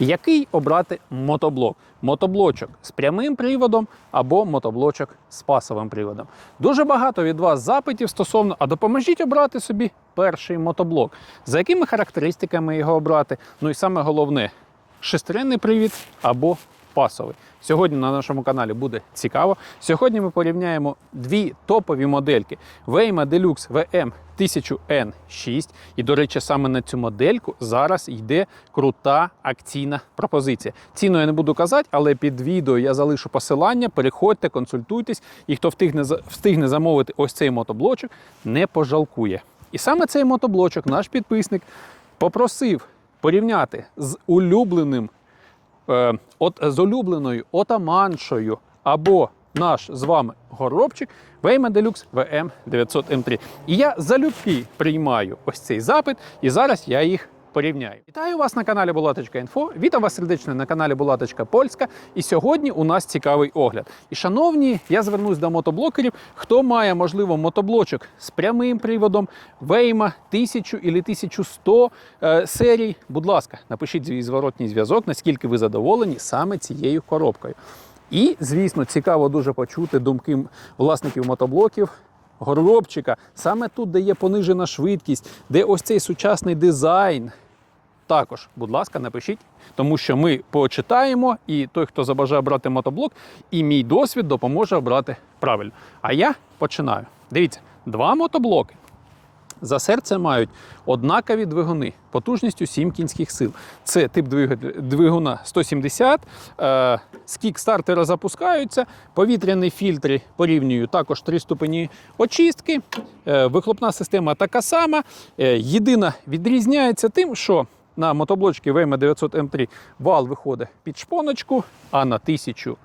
Який обрати мотоблок? Мотоблочок з прямим приводом або мотоблочок з пасовим приводом. Дуже багато від вас запитів стосовно, а допоможіть обрати собі перший мотоблок. За якими характеристиками його обрати? Ну і саме головне, шестеренний привід або пасовий. Сьогодні на нашому каналі буде цікаво. Сьогодні ми порівняємо дві топові модельки Waymo Deluxe VM 1000N6. І, до речі, саме на цю модельку зараз йде крута акційна пропозиція. Ціну я не буду казати, але під відео я залишу посилання. Переходьте, консультуйтесь, і хто встигне, встигне замовити ось цей мотоблочок, не пожалкує. І саме цей мотоблочок наш підписник попросив порівняти з улюбленим е, от, з улюбленою отаманшою або наш з вами горобчик Waymo Deluxe VM 900 M3. І я залюбки приймаю ось цей запит, і зараз я їх порівняю. Вітаю вас на каналі Булаточка.Інфо. Вітаю вас сердечно на каналі Булаточка Польська. І сьогодні у нас цікавий огляд. І шановні, я звернусь до мотоблокерів. Хто має, можливо, мотоблочок з прямим приводом Waymo 1000 і 1100 е, серій, будь ласка, напишіть свій зворотній зв'язок, наскільки ви задоволені саме цією коробкою. І, звісно, цікаво дуже почути думки власників мотоблоків. Горобчика, саме тут, де є понижена швидкість, де ось цей сучасний дизайн. Також, будь ласка, напишіть, тому що ми почитаємо, і той, хто забажає брати мотоблок, і мій досвід допоможе обрати правильно. А я починаю. Дивіться, два мотоблоки за серце мають однакові двигуни потужністю 7 кінських сил. Це тип двигуна 170, е, з кікстартера запускаються, повітряні фільтри порівнюю також 3 ступені очистки. Е, вихлопна система така сама. Е, єдина відрізняється тим, що на мотоблочці VM 900 M3 вал виходить під шпоночку, а на 1000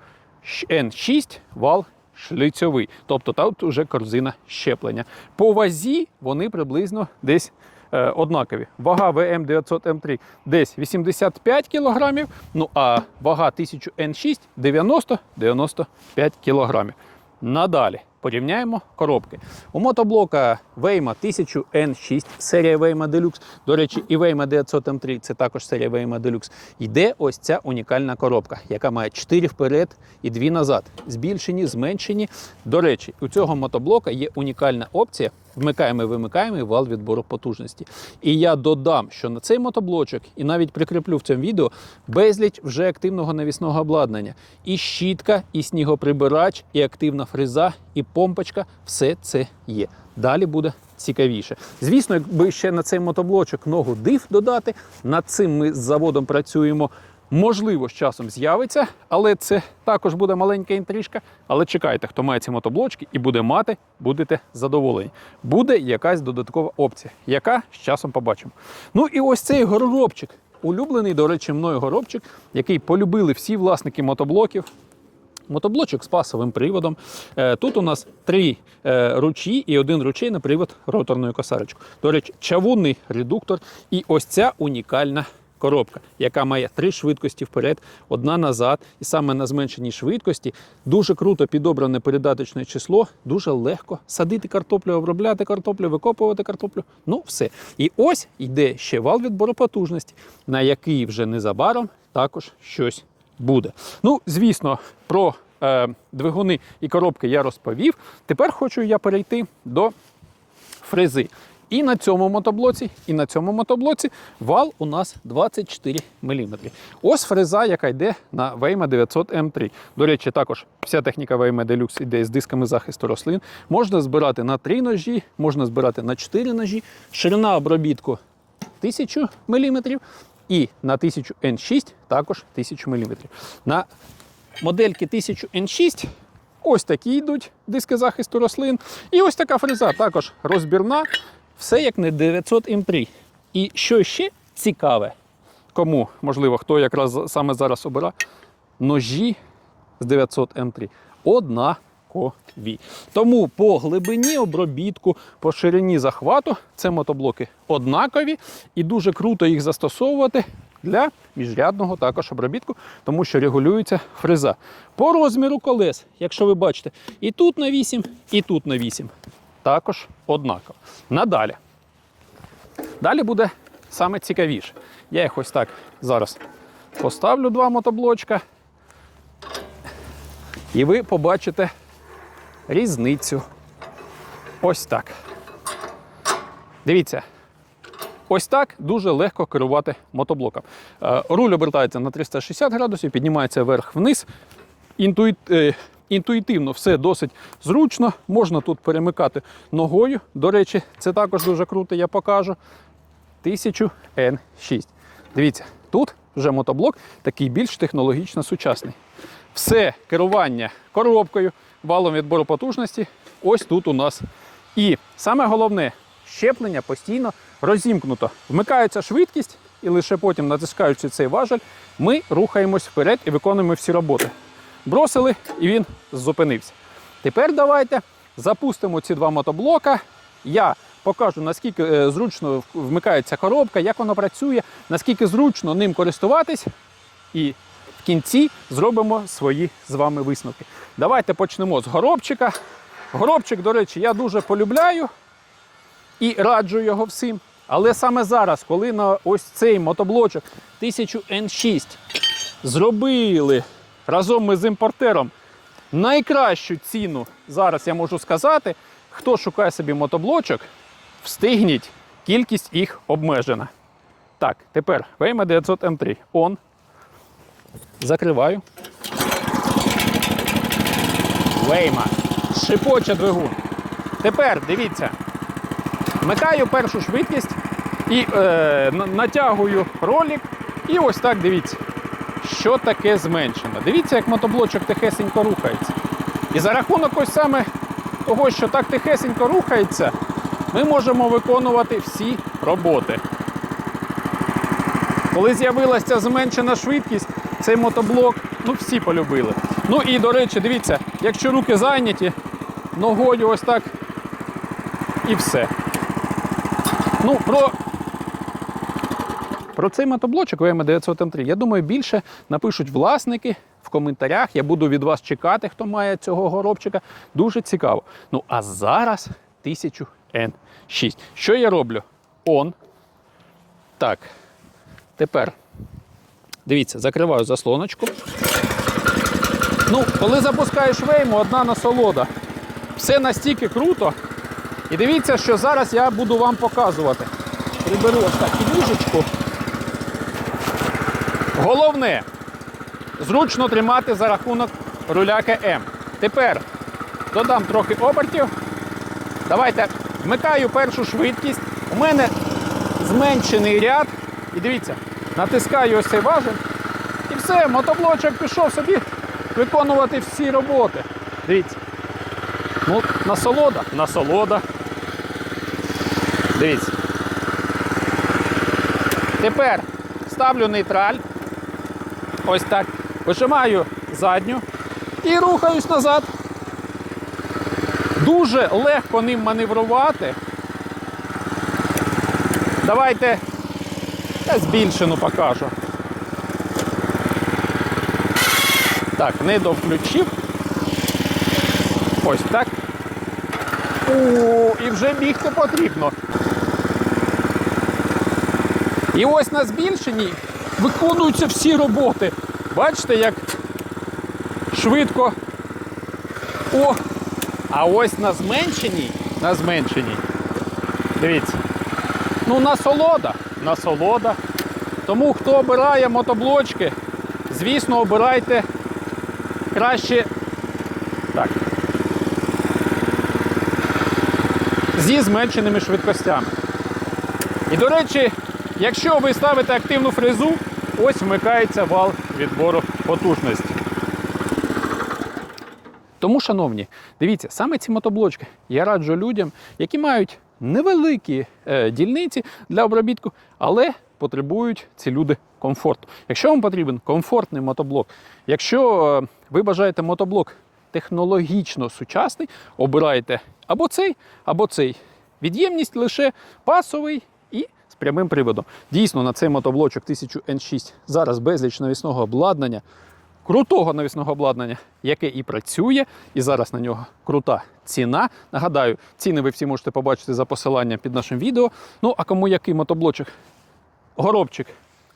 N6 вал шліцьовий.Тобто тут вже корзина щеплення. По вазі вони приблизно десь е, однакові. Вага VM 900 M3 десь 85 кг, ну а вага 1000 N6 90-95 кг. Надалі порівняємо коробки. У мотоблока Вейма 1000 N6, серія Вейма Deluxe. До речі, і Вейма 900 M3 це також серія Вейма Deluxe. Йде ось ця унікальна коробка, яка має 4 вперед і 2 назад. Збільшені, зменшені. До речі, у цього мотоблока є унікальна опція. Вмикаємо і вимикаємо вал відбору потужності. І я додам, що на цей мотоблочок, і навіть прикріплю в цьому відео безліч вже активного навісного обладнання. І щітка, і снігоприбирач, і активна фреза, і помпочка все це є. Далі буде цікавіше. Звісно, якби ще на цей мотоблочок ногу див додати, над цим ми з заводом працюємо. Можливо, з часом з'явиться, але це також буде маленька інтрижка. Але чекайте, хто має ці мотоблочки і буде мати, будете задоволені. Буде якась додаткова опція, яка з часом побачимо. Ну і ось цей горобчик. Улюблений, до речі, мною горобчик, який полюбили всі власники мотоблоків. Мотоблочок з пасовим приводом. Е, Тут у нас три е, ручі і один ручей на привод роторною косарочкою. До речі, чавунний редуктор і ось ця унікальна коробка, яка має три швидкості вперед, одна назад. І саме на зменшеній швидкості дуже круто підобране передаточне число, дуже легко садити картоплю, обробляти картоплю, викопувати картоплю. Ну, все. І ось йде ще вал відбору потужності, на який вже незабаром також щось буде. Ну, звісно, про е, двигуни і коробки я розповів. Тепер хочу я перейти до фрези. І на цьому мотоблоці, і на цьому мотоблоці вал у нас 24 мм. Ось фреза, яка йде на Waymo 900 M3. До речі, також вся техніка Waymo Deluxe йде з дисками захисту рослин. Можна збирати на 3 ножі, можна збирати на 4 ножі. Ширина обробітку 1000 мм. І на 1000 N6 також 1000 мм. На модельки 1000 N6 ось такі йдуть диски захисту рослин. І ось така фреза також розбірна. Все як не 900 М3. І що ще цікаве, кому, можливо, хто якраз саме зараз обирає, ножі з 900 М3 однакові. Тому по глибині обробітку, по ширині захвату це мотоблоки однакові і дуже круто їх застосовувати для міжрядного також обробітку, тому що регулюється фреза. По розміру колес, якщо ви бачите, і тут на 8, і тут на 8. Також однаково. Надалі. Далі буде саме цікавіше. Я їх ось так зараз Поставлю два мотоблочка. І ви побачите різницю. Ось так. Дивіться. Ось так дуже легко керувати мотоблоком. Е, Руль обертається на 360 градусів, піднімається вверх-вниз. Інтуїт, е, інтуїтивно все досить зручно. Можна тут перемикати ногою. До речі, це також дуже круто, я покажу. 1000 N6. Дивіться, тут вже мотоблок такий більш технологічно сучасний. Все керування коробкою, валом відбору потужності. Ось тут у нас. І саме головне, щеплення постійно розімкнуто. Вмикається швидкість, і лише потім, натискаючи цей важель, ми рухаємось вперед і виконуємо всі роботи. Бросили, і він зупинився. Тепер давайте запустимо ці два мотоблока. Я покажу, наскільки е, зручно вмикається коробка, як воно працює, наскільки зручно ним користуватись. І в кінці зробимо свої з вами висновки. Давайте почнемо з горобчика. Горобчик, до речі, я дуже полюбляю і раджу його всім. Але саме зараз, коли на ось цей мотоблочок 1000 N6 зробили разом ми з імпортером найкращу ціну, зараз я можу сказати, хто шукає собі мотоблочок, встигніть, кількість їх обмежена. Так, тепер VMA 900 M3 on. Закриваю. Вейма. Шипоче двигун. Тепер дивіться. Вмикаю першу швидкість і е, натягую ролик. І ось так дивіться, що таке зменшено. Дивіться, як мотоблочок тихесенько рухається. І за рахунок ось саме того, що так тихесенько рухається, ми можемо виконувати всі роботи. Коли з'явилася зменшена швидкість, цей мотоблок, ну всі полюбили. Ну і до речі, дивіться, якщо руки зайняті, ногою ось так і все. Ну, про, про цей мотоблочок VM 900 M3, я думаю, більше напишуть власники в коментарях. Я буду від вас чекати, хто має цього горобчика. Дуже цікаво. Ну, а зараз 1000 N6. Що я роблю? On. Так. Тепер, дивіться, закриваю заслоночку. Ну, коли запускаєш вейму, одна насолода. Все настільки круто. І дивіться, що зараз я буду вам показувати. Приберу ось так підніжечку. Головне, зручно тримати за рахунок руля КМ. Тепер додам трохи обертів. Давайте вмикаю першу швидкість. У мене зменшений ряд. І дивіться, натискаю ось цей важель. І все, мотоблочок пішов собі виконувати всі роботи. Дивіться. Ну, насолода, насолода. Дивіться. Тепер ставлю нейтраль. Ось так. Вижимаю задню і рухаюсь назад. Дуже легко ним маневрувати. Давайте я збільшену покажу. Так, не довключив. Ось так. О, і вже бігти потрібно. І ось на збільшенні виконуються всі роботи. Бачите, як швидко. О! А ось на зменшеній, на зменшеній. Дивіться. Ну, насолода, насолода. Тому хто обирає мотоблочки, звісно, обирайте краще. Так. Зі зменшеними швидкостями. І до речі, якщо ви ставите активну фрезу, ось вмикається вал відбору потужності. Тому, шановні, дивіться, саме ці мотоблочки я раджу людям, які мають невеликі е, дільниці для обробітку, але потребують ці люди комфорту. Якщо вам потрібен комфортний мотоблок, якщо е, ви бажаєте мотоблок технологічно сучасний, обирайте або цей, або цей. Від'ємність лише пасовий прямим приводом. Дійсно, на цей мотоблочок 1000 N6 зараз безліч навісного обладнання, крутого навісного обладнання, яке і працює, і зараз на нього крута ціна. Нагадаю, ціни ви всі можете побачити за посиланням під нашим відео. Ну, а кому який мотоблочок, горобчик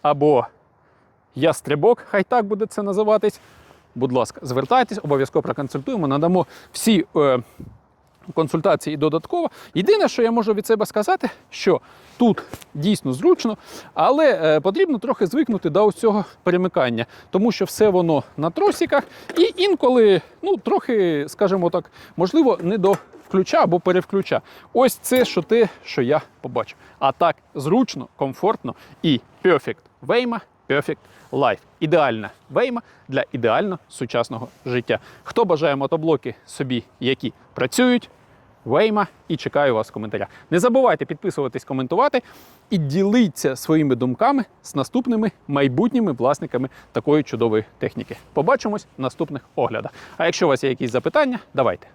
або ястребок, хай так буде це називатись. Будь ласка, звертайтесь, обов'язково проконсультуємо, надамо всі е, консультації додатково. Єдине, що я можу від себе сказати, що тут дійсно зручно, але е, потрібно трохи звикнути до ось цього перемикання, тому що все воно на тросиках, і інколи, ну, трохи, скажімо так, можливо, не до включа або перевключа. Ось це що те, що я побачив. А так зручно, комфортно і perfect вейма, perfect life. Ідеальна вейма для ідеально сучасного життя. Хто бажає мотоблоки собі, які працюють, Вейма і чекаю вас в коментарях. Не забувайте підписуватись, коментувати і ділитися своїми думками з наступними майбутніми власниками такої чудової техніки. Побачимось в наступних оглядах. А якщо у вас є якісь запитання, давайте.